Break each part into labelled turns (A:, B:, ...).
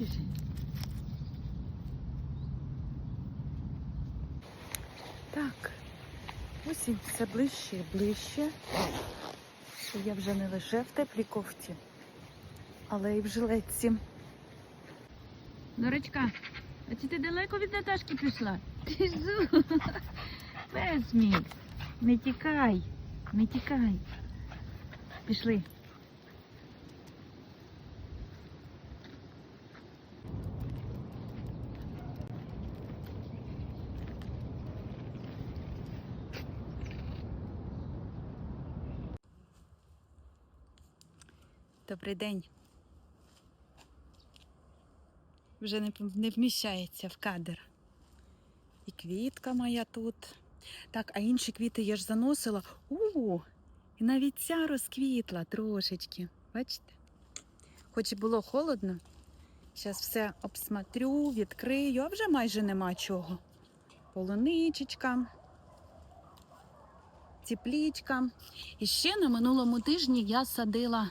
A: біжи. Так, осінь все ближче і ближче. Я вже не лише в теплій кофті, але й в жилетці. Норочка, а чи ти далеко від Наташки пішла? Біжу. Пес мій. Не тікай, не тікай. Пішли. Добрий день. Вже не, не вміщається в кадр. І квітка моя тут. Так, а інші квіти я ж заносила. У, і навіть ця розквітла трошечки. Бачите? Хоч і було холодно. Зараз все обсмотрю, відкрию, а вже майже нема чого. Полуничечка, теплічка. І ще на минулому тижні я садила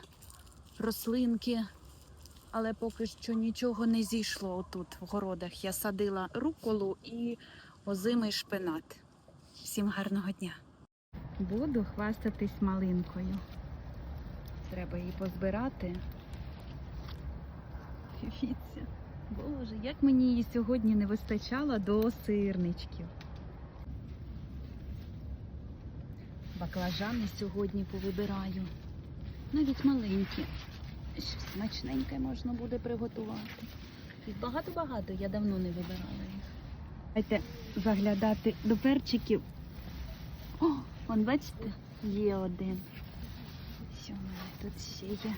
A: рослинки, але поки що нічого не зійшло отут в городах. Я садила руколу і озимий шпинат. Всім гарного дня. Буду хвастатись малинкою. Треба її позбирати. Дивіться, боже, як мені її сьогодні не вистачало до сирничків. Баклажани сьогодні повибираю. Навіть маленькі. Щось смачненьке можна буде приготувати. Їх багато-багато, я давно не вибирала їх. Давайте заглядати до перчиків. О, вон бачите, є один. Що в мене тут ще є?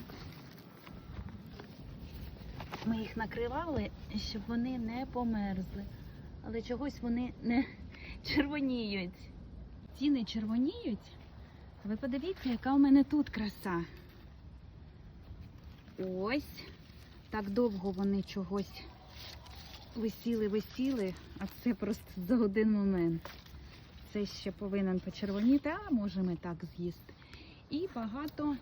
A: Ми їх накривали, щоб вони не померзли. Але чогось вони не червоніють. Ті не червоніють. Ви подивіться, яка у мене тут краса. Ось. Так довго вони чогось висіли, висіли, а це просто за один момент. Це ще повинен почервоніти, а можемо так з'їсти. І багато,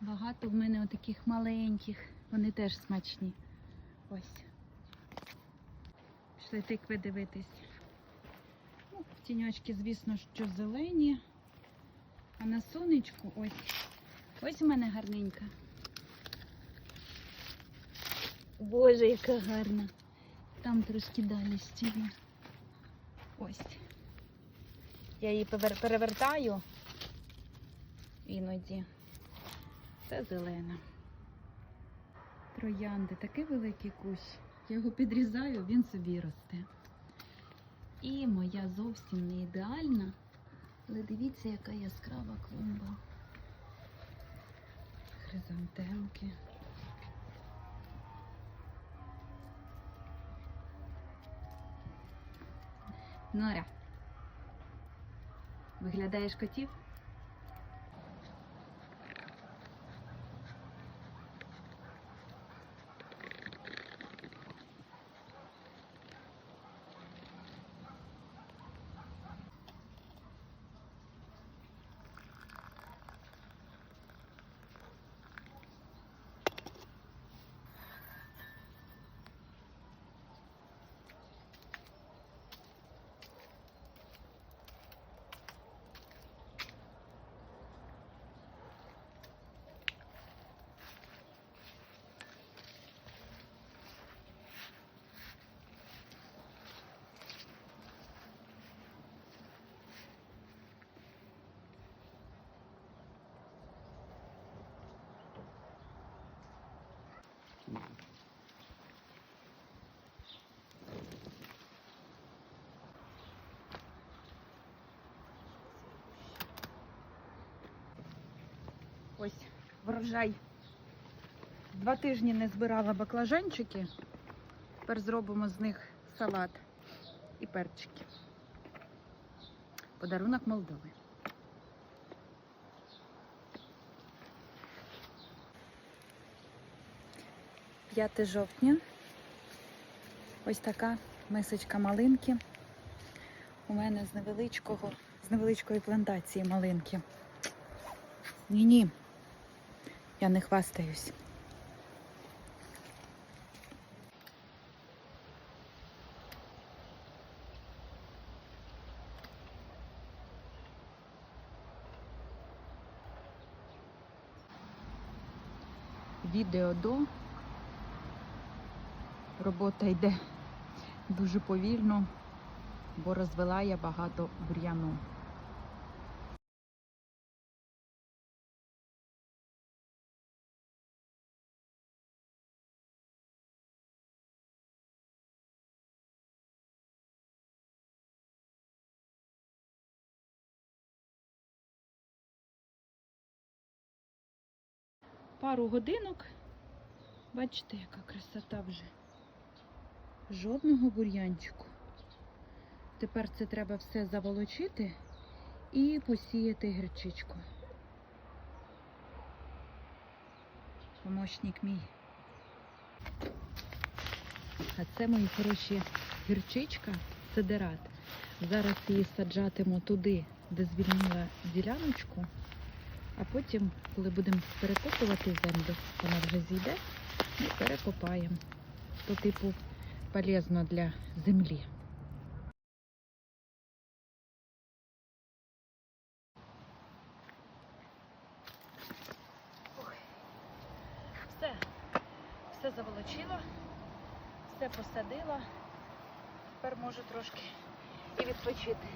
A: багато в мене отаких маленьких. Вони теж смачні. Ось. Пішли тикви дивитись. Ну, тіньочки, звісно, що зелені. А на сонечку ось. Ось у мене гарненька. Боже, яка гарна. Там трошки далі є. Ось. Я її перевертаю іноді. Це зелена. Троянди, такий великий кущ. Я його підрізаю, він собі росте. І моя зовсім не ідеальна. Але дивіться, яка яскрава клумба. Хризантемки. Норя. Виглядаєш котів? Ось врожай. Два тижні не збирала баклажанчики. Тепер зробимо з них салат і перчики. Подарунок Молдови. П'яте жовтня. Ось така мисочка малинки. У мене з невеличкого, з невеличкої плантації малинки. Ні-ні, я не хвастаюсь. Відео до робота йде дуже повільно, бо розвела я багато бур'яну. Пару годинок. Бачите, яка красота вже. Жодного бур'янчику. Тепер це треба все заволочити і посіяти гірчичку. Помощник мій. А це мої хороші гірчичка, сидерат. Зараз її саджатиму туди, де звільнила діляночку. А потім, коли будемо перекопувати землю, вона вже зійде, і перекопаємо. То, типу, полезно для землі. Все, все заволочила, все посадила. Тепер можу трошки і відпочити.